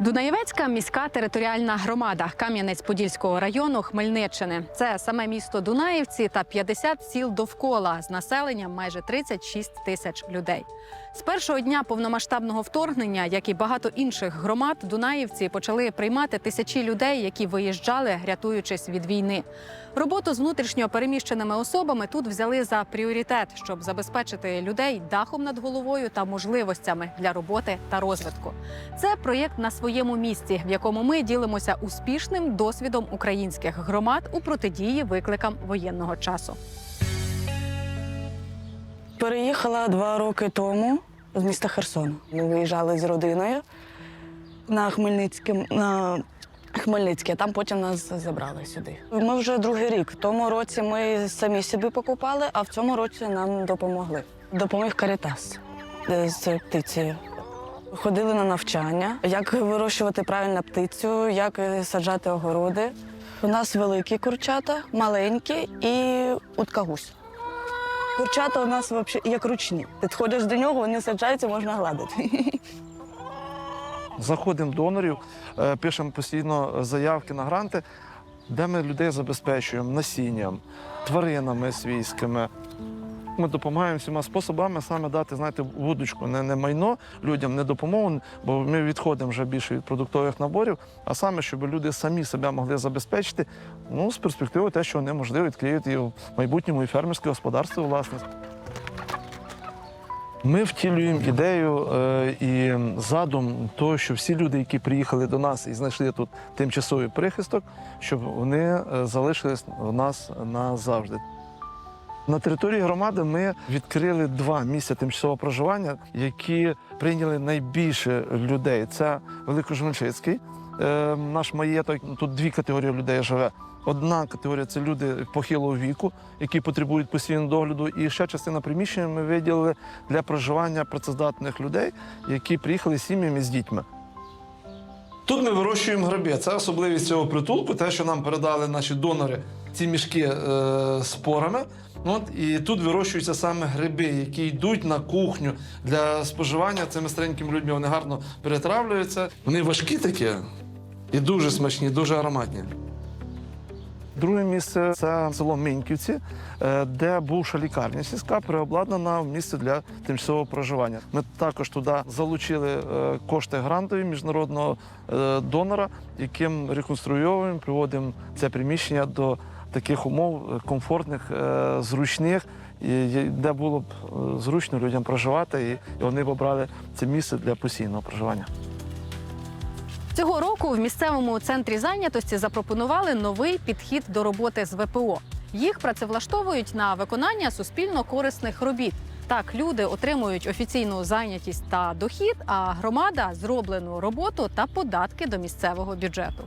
Дунаєвецька міська територіальна громада Кам'янець-Подільського району Хмельниччини. Це саме місто Дунаївці та 50 сіл довкола з населенням майже 36 тисяч людей. З першого дня повномасштабного вторгнення, як і багато інших громад, Дунаївці почали приймати тисячі людей, які виїжджали, рятуючись від війни. Роботу з внутрішньо переміщеними особами тут взяли за пріоритет, щоб забезпечити людей дахом над головою та можливостями для роботи та розвитку. Це проєкт на своєму місці, в якому ми ділимося успішним досвідом українських громад у протидії викликам воєнного часу. Переїхала два роки тому з міста Херсона. Ми виїжджали з родиною на Хмельницьке, на Хмельницьке, там потім нас забрали сюди. Ми вже другий рік. В тому році ми самі собі покупали, а в цьому році нам допомогли. Допоміг Карітас е, з птицею. Ходили на навчання, як вирощувати правильно птицю, як е, саджати огороди. У нас великі курчата, маленькі і уткагусь. Курчата у нас вообще як ручні. Підходиш до нього, вони саджаються, можна гладити. Заходимо донорів, е, пишемо постійно заявки на гранти, де ми людей забезпечуємо насінням, тваринами свійськими. Ми допомагаємо всіма способами саме дати, знаєте, вудочку, не, не майно людям, не допомогу, бо ми відходимо вже більше від продуктових наборів, а саме, щоб люди самі себе могли забезпечити, ну, з перспективи те, що вони, можливо, відкриють і в майбутньому і фермерське господарство, власне. Ми втілюємо ідею е, і задум того, що всі люди, які приїхали до нас і знайшли тут тимчасовий прихисток, щоб вони е, залишились у нас назавжди. На території громади ми відкрили два місця тимчасового проживання, які прийняли найбільше людей. Це Великожмельчицький, е, наш маєток. Тут дві категорії людей живе. Одна категорія це люди похилого віку, які потребують постійного догляду. І ще частина приміщення ми виділили для проживання працездатних людей, які приїхали з сім'ями з дітьми. Тут ми вирощуємо гриби. Це особливість цього притулку, те, що нам передали наші донори, ці мішки е, з. От, і тут вирощуються саме гриби, які йдуть на кухню для споживання цими старенькими людьми. Вони гарно перетравлюються. Вони важкі такі і дуже смачні, дуже ароматні. Друге місце це село Миньківці, е, де бувша лікарня сільська переобладнана в місце для тимчасового проживання. Ми також туди залучили е, кошти грантові міжнародного е, донора, яким реконструйовуємо, приводимо це приміщення до таких умов е, комфортних, е, зручних, де було б е, зручно людям проживати, і вони б обрали це місце для постійного проживання. Цього року в місцевому центрі зайнятості запропонували новий підхід до роботи з ВПО. Їх працевлаштовують на виконання суспільно корисних робіт. Так, люди отримують офіційну зайнятість та дохід, а громада зроблену роботу та податки до місцевого бюджету.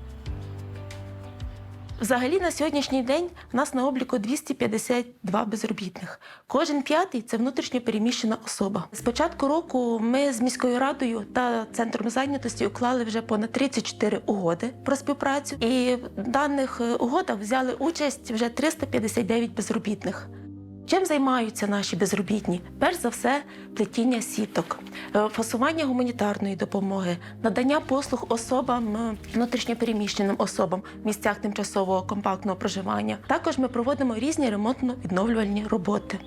Взагалі на сьогоднішній день в нас на обліку 252 безробітних. Кожен п'ятий це внутрішньо переміщена особа. З початку року ми з міською радою та центром зайнятості уклали вже понад 34 угоди про співпрацю. І в даних е, угодах взяли участь вже 359 безробітних. Чим займаються наші безробітні? Перш за все, плетіння сіток, е, фасування гуманітарної допомоги, надання послуг особам е, внутрішньопереміщеним особам в місцях тимчасового компактного проживання. Також ми проводимо різні ремонтно-відновлювальні роботи.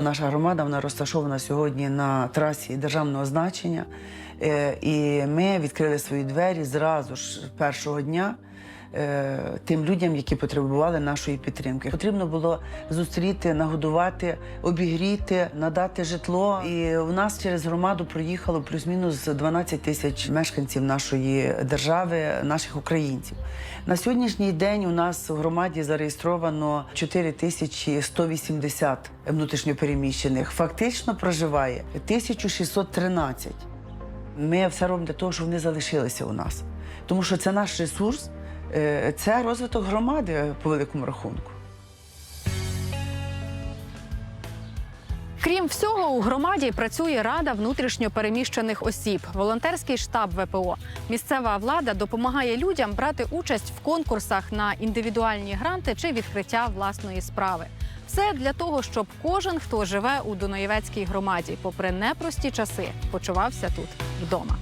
Наша громада вона розташована сьогодні на трасі державного значення, Е, і ми відкрили свої двері зразу ж першого дня. Е, Тим людям, які потребували нашої підтримки, потрібно було зустріти, нагодувати, обігріти, надати житло. І у нас через громаду проїхало плюс-мінус 12 тисяч мешканців нашої держави, наших українців. На сьогоднішній день у нас в громаді зареєстровано 4180 внутрішньопереміщених. Фактично проживає 1613. Ми все робимо для того, щоб вони залишилися у нас. Тому що це наш ресурс, це розвиток громади по великому рахунку. Крім всього, у громаді працює рада внутрішньо переміщених осіб, волонтерський штаб ВПО. Місцева влада допомагає людям брати участь в конкурсах на індивідуальні гранти чи відкриття власної справи. Все для того, щоб кожен, хто живе у Дунаєвецькій громаді, попри непрості часи, почувався тут вдома.